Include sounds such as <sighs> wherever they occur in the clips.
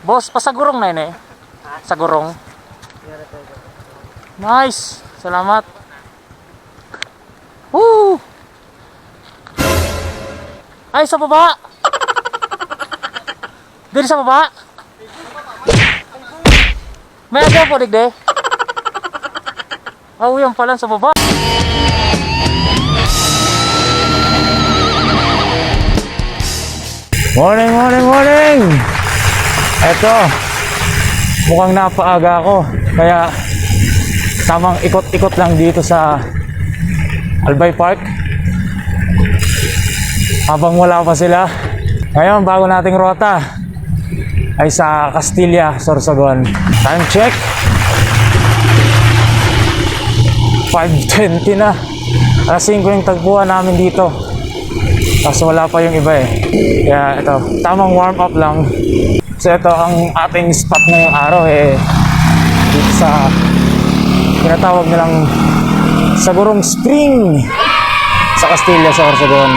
Boss, pasagurong na eh. Sagurong. Nice. Salamat. Woo! Ay, sa baba! Dito sa baba! May agaw po, digde. Oh, yan pala sa baba. Morning, morning, morning! Eto, mukhang napaaga ako. Kaya, tamang ikot-ikot lang dito sa Albay Park. Habang wala pa sila. Ngayon, bago nating rota ay sa Castilla, Sorsogon. Time check. 5.20 na. Alas 5 yung tagpuan namin dito. Tapos wala pa yung iba eh. Kaya ito, tamang warm up lang. So ito ang ating spot ngayong araw eh. Dito sa tinatawag nilang Sagurong Spring sa Castilla sa Orsogon.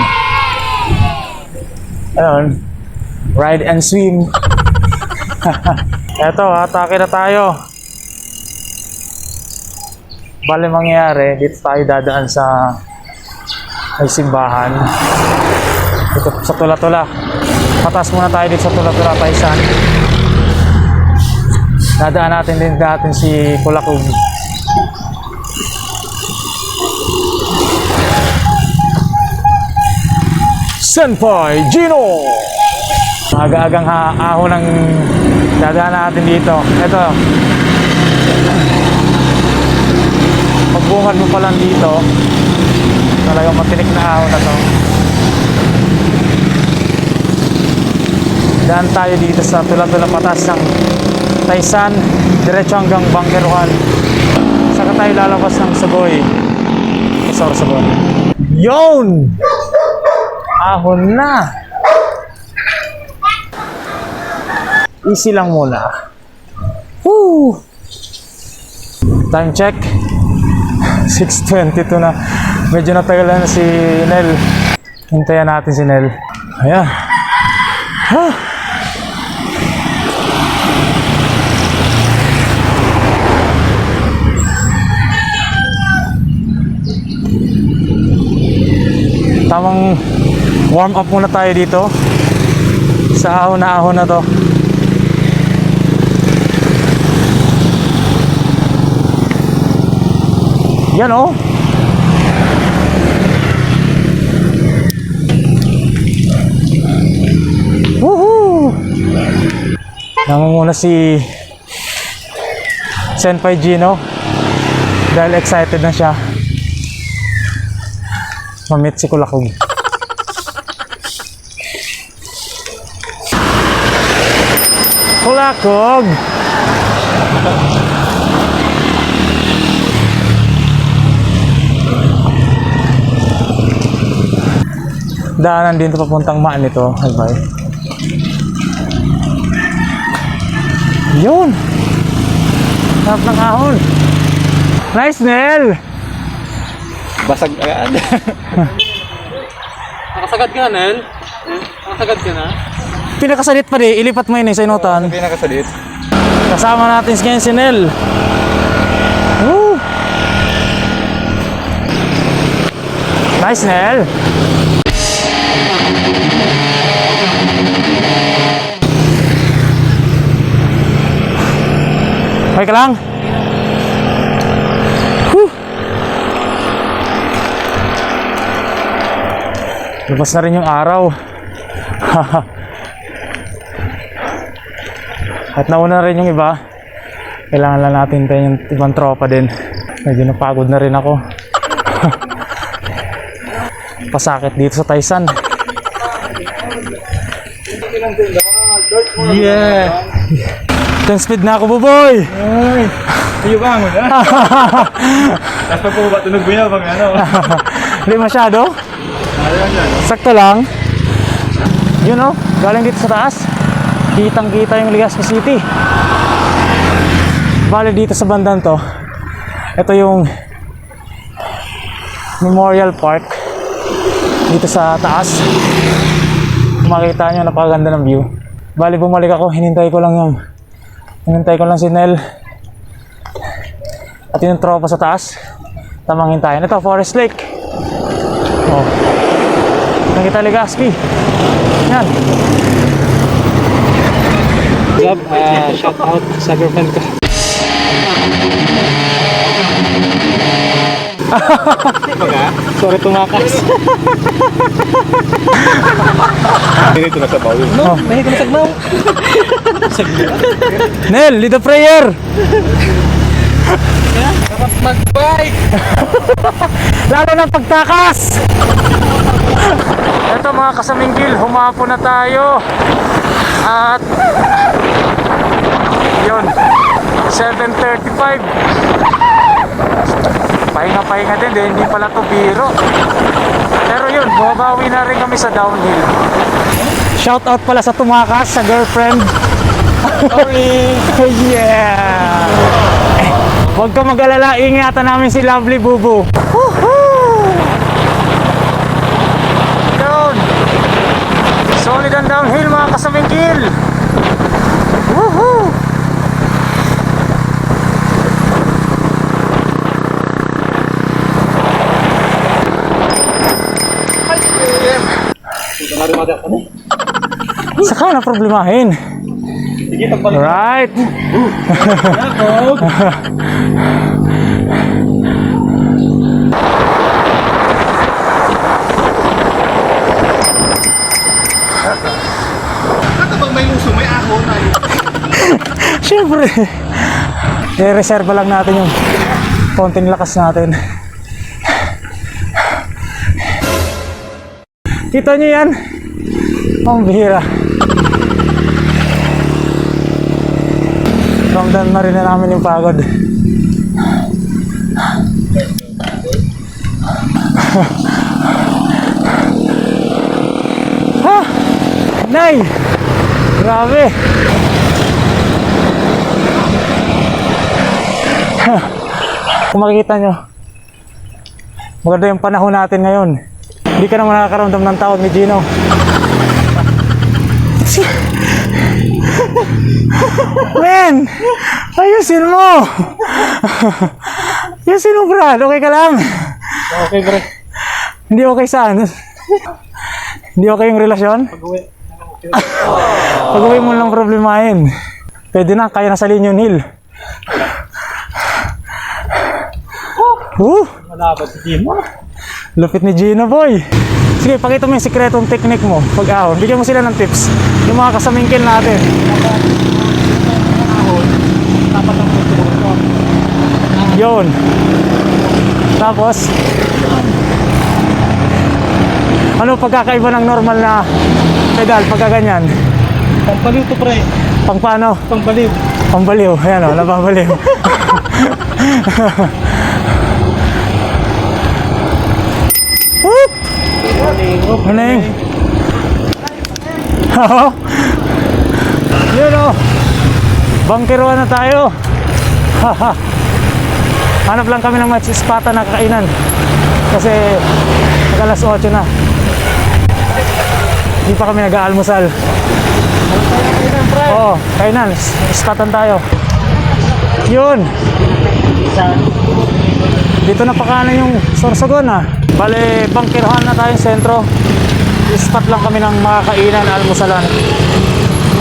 Ayun, ride and swim. <laughs> Eto, atake na tayo. Bale mangyayari, dito tayo dadaan sa may simbahan. Dito sa Tula-Tula. Patas muna tayo dito sa Tula-Tula, Paisan. Dadaan natin din natin si Kulakog. Senpai Gino! Aga-agang ha ahon ng dadaan natin dito. Ito. Pagbungad mo pa lang dito, talagang matinik na ahon na to. Daan tayo dito sa tula-tula patas ng Taisan, diretso hanggang Bangkeruan. Saka tayo lalabas ng Sagoy. Sa Sagoy. Yon! Ahon na! Easy lang muna. Woo! Time check. <laughs> 6.22 na. Medyo natagalan na si Nel. Hintayan natin si Nel. Ayan. Ha! Tamang warm up muna tayo dito. Sa ahon na ahon na to. Yan oh. Nangunguna si Senpai Gino dahil excited na siya mamit si Kulakog. Kulakog! Daanan din papuntang maan nito. Albay. Yun! Sarap ng ahon. Nice, Nel! Basag agad. <laughs> Nakasagad ka na, Nel? Nakasagad ka na? Pinakasalit pa di, ilipat mo yun eh sa inutan. Pinakasalit. Kasama natin ngayon si Nel. Woo! Nice, Nel! Okay ka lang? Labas na rin yung araw. <laughs> At nauna na rin yung iba. Kailangan lang natin tayo yung ibang tropa din. Medyo napagod na rin ako. <laughs> Pasakit dito sa Taisan. Yeah! Ten speed na ako, buboy! Ay! Iyo ba na? <laughs> Tapos pag ba tunog mo niya pag ano? Hindi masyado. Sakto lang. Yun oh, galing dito sa taas. Kitang kita yung Legazpi City. Bale dito sa bandang to. Ito yung Memorial Park. Dito sa taas. Makita nyo, napakaganda ng view. Bali, bumalik ako. Hinintay ko lang yung... Hinintay ko lang si Nel. At yung tropa sa taas. Tamang hintayin. Ito, Forest Lake. Oh. Nakita Ligaski. Yan. Job, uh, shout out sa girlfriend ko. <laughs> Sorry tumakas. <laughs> Hindi ito nasa bawin. No, may ko sagmaw. Nel, lead the prayer. Mag-bike! <laughs> Lalo ng pagtakas. Ito mga kasamingkil, humapo na tayo. At yun, 7.35. Pahinga-pahinga din, din, hindi pala to biro. Pero yun, bumabawi na rin kami sa downhill. Shout out pala sa tumakas, sa girlfriend. Sorry! <laughs> yeah! Eh, Huwag ka mag-alala, ingatan namin si Lovely Bubu. Woohoo! Yun! Ang downhill mga kasamingkil! Woohoo! Saka na problemahin. Right. <laughs> Ito pag may uso, may ahon na yun. <laughs> Siyempre. I-reserve lang natin yung konting lakas natin. Kita nyo yan? Ang bihira. Ramdam na rin na namin yung pagod. <laughs> ha! Nay! Grabe! Kung makikita nyo, maganda yung panahon natin ngayon. Hindi ka naman nakakaramdam ng tawag ni Gino. Men! Ayusin mo! Ayusin mo, Brad. Okay ka lang? Okay, bro. Hindi okay saan? Hindi okay yung relasyon? Pag-uwi mo lang problemahin. Pwede na, kaya na sa Linyon Hill. Uh, Malapad si Jim. lupit ni Gino boy. Sige, pakita mo yung sikretong technique mo pag ahon. Bigyan mo sila ng tips. Yung mga kasamingkil natin. Yun. Tapos, ano pagkakaiba ng normal na pedal pagka ganyan? Pampaliw to, pre. Pang paano? Pampaliw. Pambaliw. Ayan o, nababaliw. <laughs> Maning. Oo. Yun o. Bangkiruan na tayo. Hanap lang kami ng match spot na kakainan. Kasi mag alas 8 na. Hindi pa kami nag-aalmusal. Oo, kainan. Spatan tayo. Yun. Dito na pakanan yung Sorsogon ah. Bale, bangkirhan na tayong sentro. Spot lang kami ng makakainan, almusalan.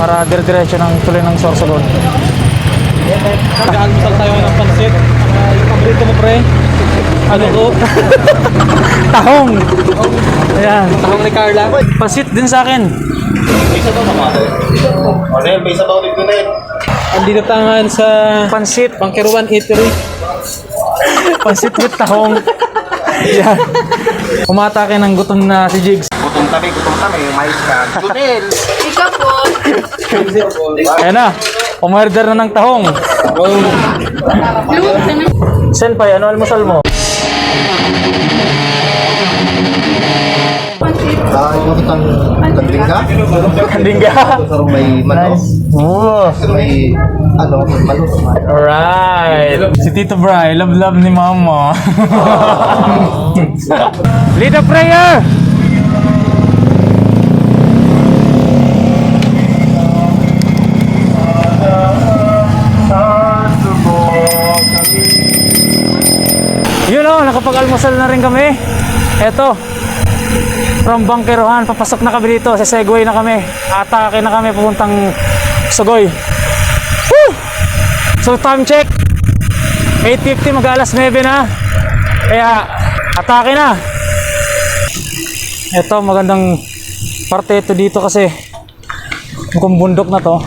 Para dire-diretso ng tuloy ng Sorsogon. Mag-almusal tayo ng pansit. Yung paborito mo, pre. Ano ko? <laughs> Tahong! Ayan. Tahong ni Carla. Pasit din sa akin. Isa to, kapatid. O, Nel, may isa to ulit ko, Nel. Andito tangan sa Pansit. Pangkiruan Eatery. Pansit with tahong. Yan. Umatake ng gutom na si Jigs. Gutom kami, gutom kami, mais ka. Junel! Ikaw po. Ayan na. Umorder na ng tahong. Blue, ano? Senpai, ano almusal mo? Ah, yung kitang kandingga. Kandingga. Pero may manok. Oo. Oh. May ano, manok. Alright. Si Tito Bry, love love ni Mama. <laughs> Lead a prayer. Yun o, nakapag-almusal na rin kami. Eto, from Bangkerohan, papasok na kami dito. Sa Segway na kami. Atake na kami pupuntang Sugoy. Woo! So time check. 8.50 mag alas 9 na. Kaya atake na. Ito magandang parte ito dito kasi kung bundok na to.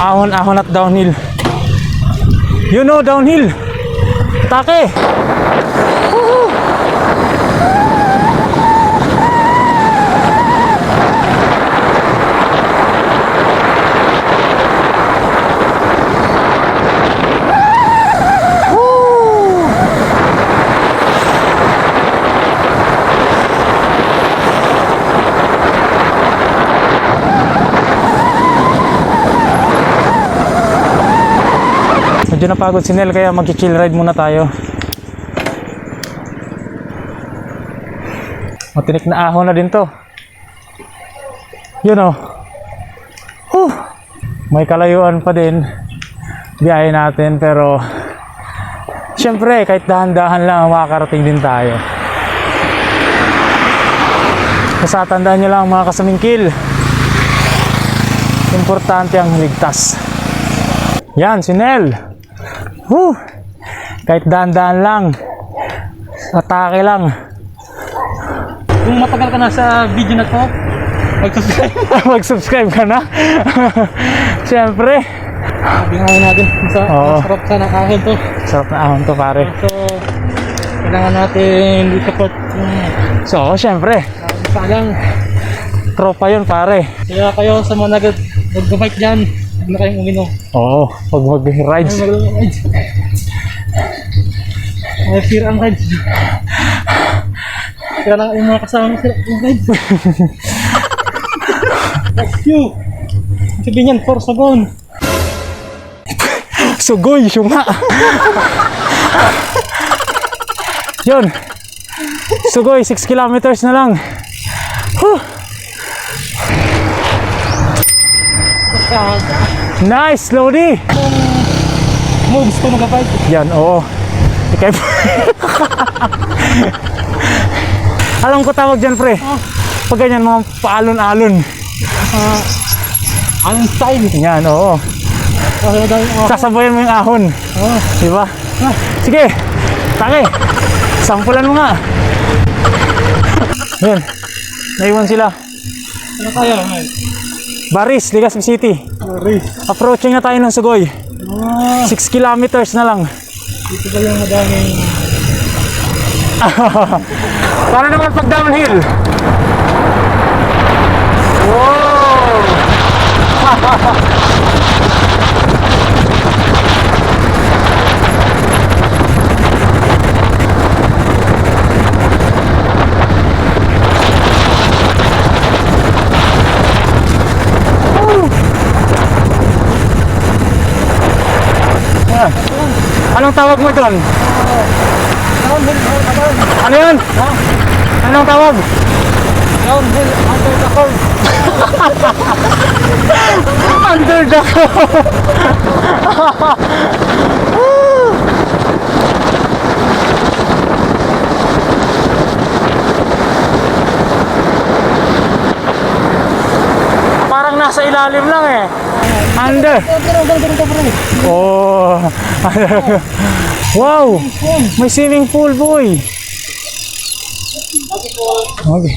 Ahon-ahon at downhill. You know downhill. Atake. Medyo napagod si Nel kaya mag-chill ride muna tayo. Matinik na ahon na din to. Yun oh. Huh. May kalayuan pa din. Biyahe natin pero Siyempre, kahit dahan-dahan lang makakarating din tayo. Basta tandaan nyo lang mga kasamingkil. Importante ang ligtas. Yan, si Nel. Whew. Kahit dahan-dahan lang. Atake lang. Kung matagal ka na sa video na to, mag-subscribe. <laughs> Mag-subscribe ka na. <laughs> Siyempre. Bingawin natin. Sa, Oo. Masarap sana ahon to. Sarap na ahon to pare. So, kailangan natin i-support yung So, siyempre. salang. Tropa yun pare. Kaya kayo sa mga nag- nag-bike dyan, na kayong uminom. Oo, pag mag-rides. Ay, mag-rides. Ay, fear ang rides. Kaya lang yung mga kasama sila, yung rides. Thank you. Sabihin yan, force agon. Sugoy, syunga. Yun. Sugoy, 6 kilometers na lang. Huh. Nice, Lodi. Moves ko mag-bike. Yan, oo. Ikay <laughs> Alam ko tawag dyan, pre. Pag ganyan, mga paalon-alon. Anong style? Yan, oo. Ako. Sasabayan mo yung ahon. Oh, Di ba? Sige, take. Sampulan mo nga. Yan. Naiwan sila. ano? May? Baris, Legazpi City. Approaching na tayo ng Sugoy. Ah, 6 kilometers na lang. dito ba yung madaming... <laughs> Para naman pag downhill. Wow! <laughs> Anong tawag mo doon? Ano yan? Anong tawag? Downhill under the curve. Under the curve. Parang nasa ilalim lang eh. Under. Oh. <laughs> wow. May swimming pool, boy. Okay.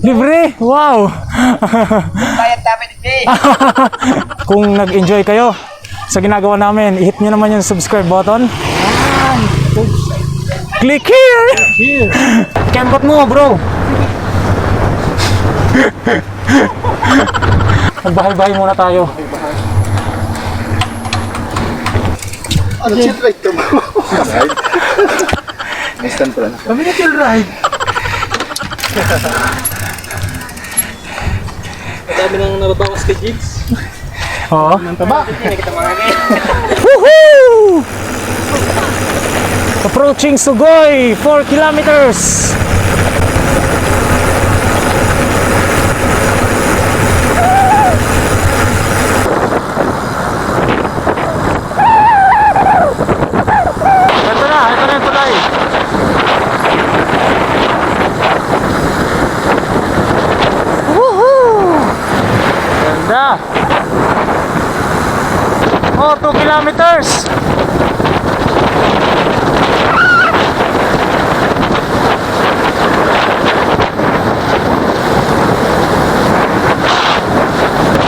Libre. Wow. <laughs> Kung nag-enjoy kayo sa ginagawa namin, i-hit nyo naman yung subscribe button. Click here! <laughs> Here. Kembot mo, bro! Magbahay-bahay muna tayo. Ano chill ride to mo? Ride? May stand pala na. Kami na chill ride. Madami nang nababawas kay Jigs. Oo. Ang taba. Woohoo! Approaching Sugoy, 4 kilometers. Yeah. Oh, 2 kilometers.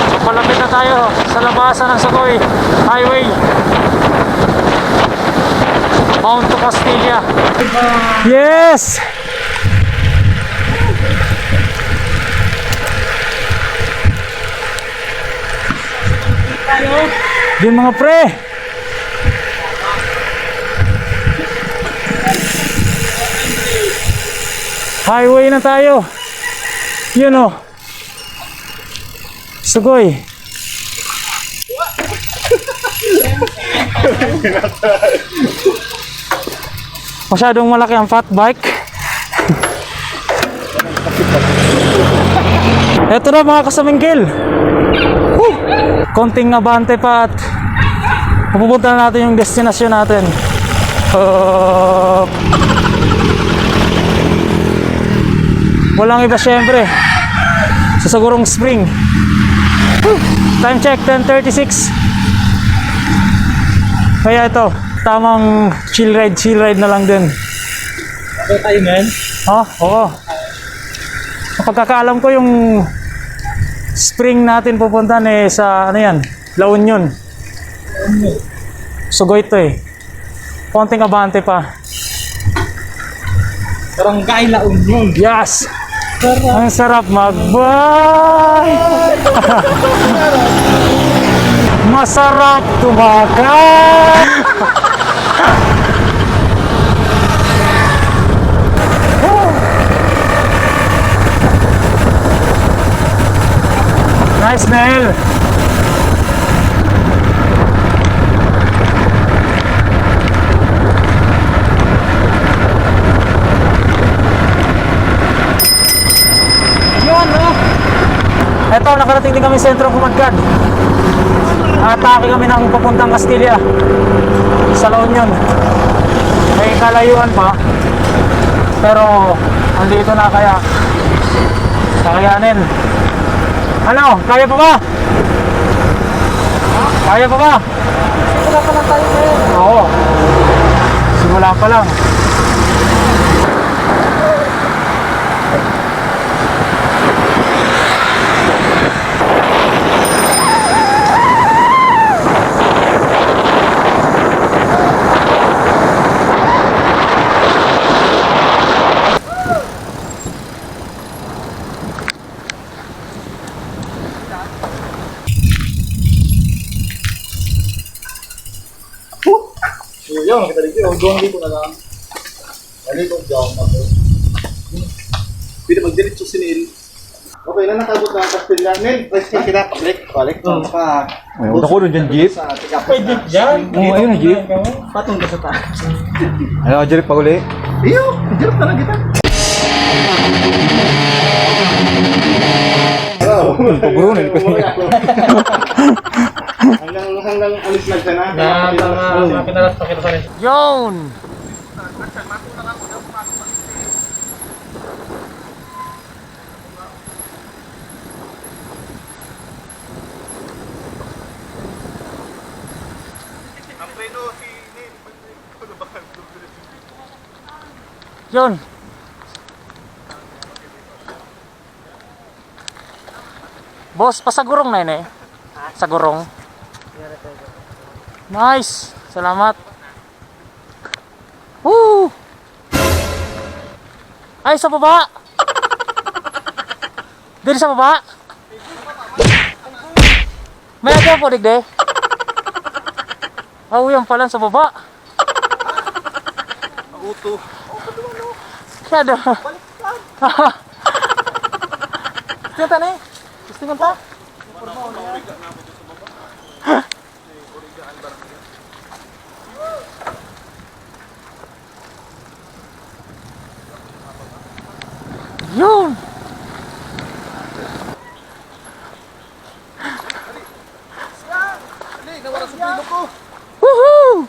So, malapit na tayo sa labasan ng Sagoy Highway. Mount to Castilla. Yes! Yun mga pre! Highway na tayo. Yun o. Sugoy. Masyadong malaki ang fat bike. Eto na mga kasamingkil. Woo! Konting abante pa at pupunta na natin yung destinasyon natin. Uh, walang iba syempre. Sa Sagurong Spring. Time check 10.36. Kaya ito, tamang chill ride, chill ride na lang din. Ito tayo, men. Ha? Oo. Pagkakaalam ko yung spring natin pupuntahan eh sa ano yan, La Union. Sugoy to eh. Konting abante pa. Barangay La Union. Yes! Ang sarap mag-bye! <laughs> Masarap tumakan! <laughs> nice, Nel! Yun, no? Eto, nakarating din kami sa sentro Kumagkad. Atake kami ng papuntang Castilla. Sa La Union. May kalayuan pa. Pero, andito na kaya. Kakayanin. Ano? Kaya pa ba? Kaya pa ba? Simula pa lang tayo ngayon. Oo. Simula pa lang. Kita dito. Na lang. Ano ito? Diyan na to. Pwede mag-diretso si Neil. Okay na nakabot na ang Castellanen. Pwede kita pabalik. Balik. Maka. Ay, ako doon dyan, jeep. Sa tiga. Pwede dyan. Oo, ayun na, jeep. Patong ka sa taas. <laughs> Ano, jeep pa uli. Iyo, hirap na lang kita. Oh, Paguro na, ko Hanggang hanggang alis lang ka na. Na, mga pinalas pa kita sa rin. Yun! Yun. Boss, pasagurong na yun eh. Sagurong. Nice. Salamat. Woo! Ay, sa baba! Dili sa baba? May aga po, digde. Ah, uyan pala sa baba. Auto. Shadow. Tingnan ta ni. Gusto mo ta? Yun! Dali, nawala sa pilo ko. Woohoo!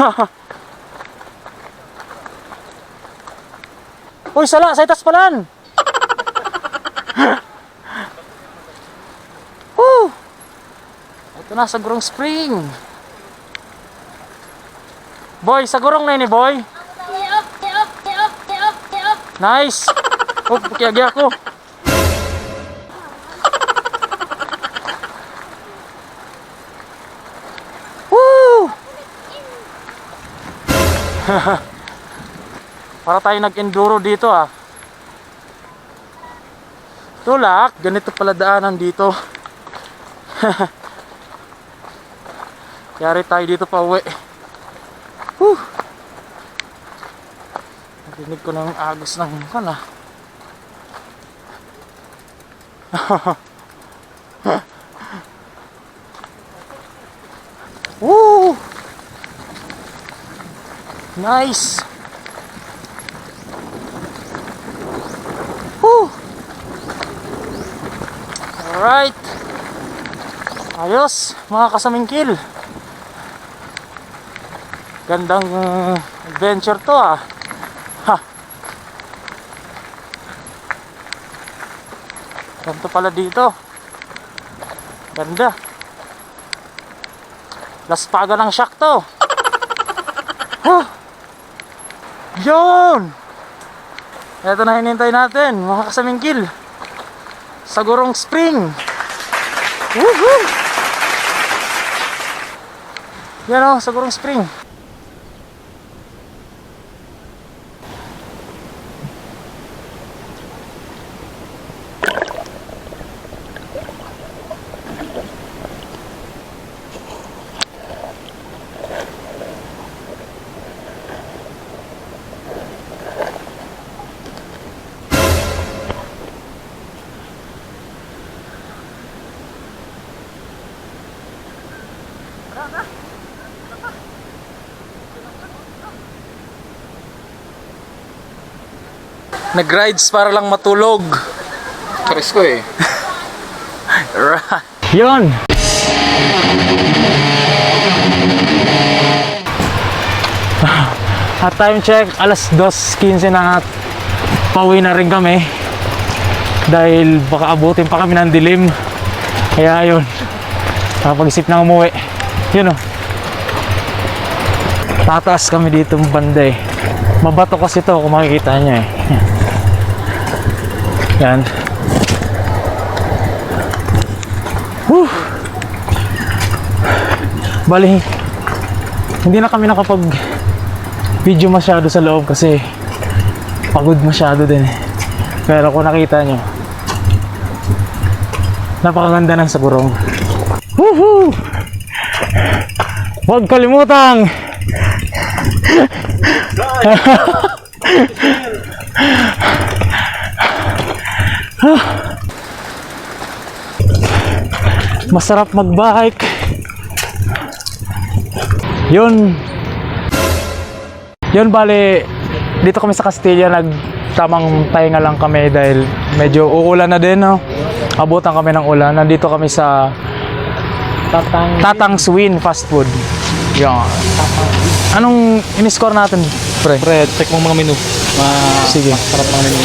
<laughs> Uy, sala, sa itas palan. <laughs> Woo! Ito na, sa Gurong Spring. Boy, sa Gurong na yun eh, boy. Nice. Oh, kaya ako. <laughs> Para tayo nag-enduro dito ah. Tulak, ganito pala daanan dito. <laughs> Yari tayo dito pa uwi. Whew. Narinig ko ng agos ng kan <laughs> ah. Woo! Nice! Woo! Alright! Ayos, mga kasamingkil. Gandang uh, adventure to ah. Ha! Ganito pala dito. Ganda. Laspaga ng shock to. Huh! Yun! Ito na hinintay natin, mga kasamingkil. Sa Gurong Spring. Woohoo! Yan o, sa Gurong Spring. Nag-rides para lang matulog. Charis ko eh. <laughs> Yun! <sighs> At time check, alas 2.15 na at pauwi na rin kami. Dahil baka abutin pa kami ng dilim. Kaya yun, kapag-isip na umuwi. Yun o. Tataas kami dito ng banda eh. Mabato kasi to kung makikita nyo eh. Yan. Whew. Bali, hindi na kami nakapag video masyado sa loob kasi pagod masyado din. Pero kung nakita nyo, napakaganda ng sagurong. Woohoo! Huwag kalimutang! <laughs> Masarap mag-bike. Yun. Yun bali dito kami sa Castilla nag tamang pahinga lang kami dahil medyo uulan na din no. Abutan kami ng ulan. Nandito kami sa Tatang Tatang Swin Fast Food. Yan. Anong in-score natin, pre? Pre, check mo mga menu. Ma Sige. sarap mga menu.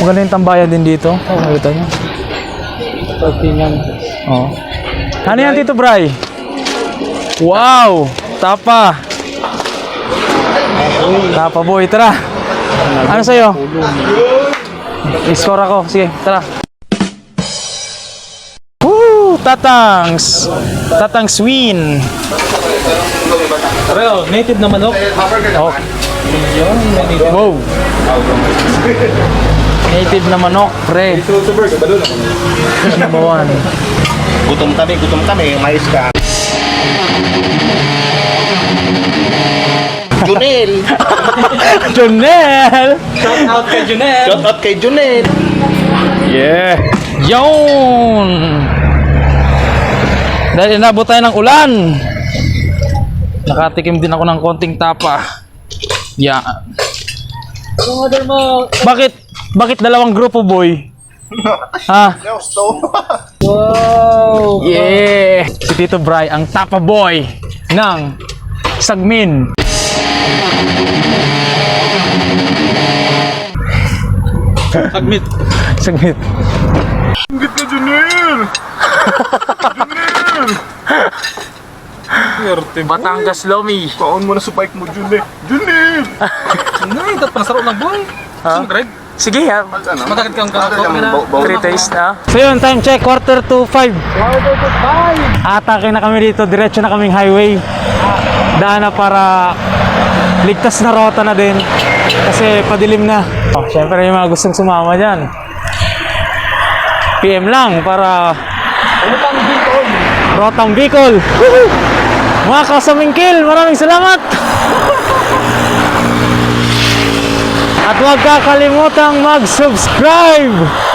Maganda yung tambayan din dito. Oh, nakita nyo. Pagtingan. Oh. Ano yan, Tito Bray? Wow! Tapa! Tapa boy, tara! Ano sa'yo? I-score ako. Sige, tara. Woo! Tatangs! Tatangs win! Oh, native na manok. Oh, wow! Native na manok, pre. Number one. Gutom kami, gutom kami. Mais ka. Junel! <laughs> Jonel! Shout out kay Junel. Shout out kay Junel! Yeah! Yun! Dahil inabot tayo ng ulan. Nakatikim din ako ng konting tapa. Yeah. Order mo. Bakit? Bakit dalawang grupo, boy? <laughs> Ha? <laughs> Wow. Yeah! Si Tito Bry, ang tapa boy ng Sagmin. Admit. Sagmit. Batangas Lomi. Kaon mo na sa bike mo, Jun eh. Jun eh! Ngay, dapat panasaro ng buhay. Ha? Sino, Greg? Sige ha. Magkakit kang kakakaw na. Three taste na. So yun, time check, quarter to five. Quarter to five. Atake na kami dito, diretso na kaming highway. Daan na para ligtas na rota na din. Kasi padilim na. Oh, Siyempre yung mga gustong sumama dyan. PM lang para Umutang Bicol. Rotang Bicol. Woohoo! Mga kasamingkil, maraming salamat! <laughs> At huwag kakalimutang mag-subscribe!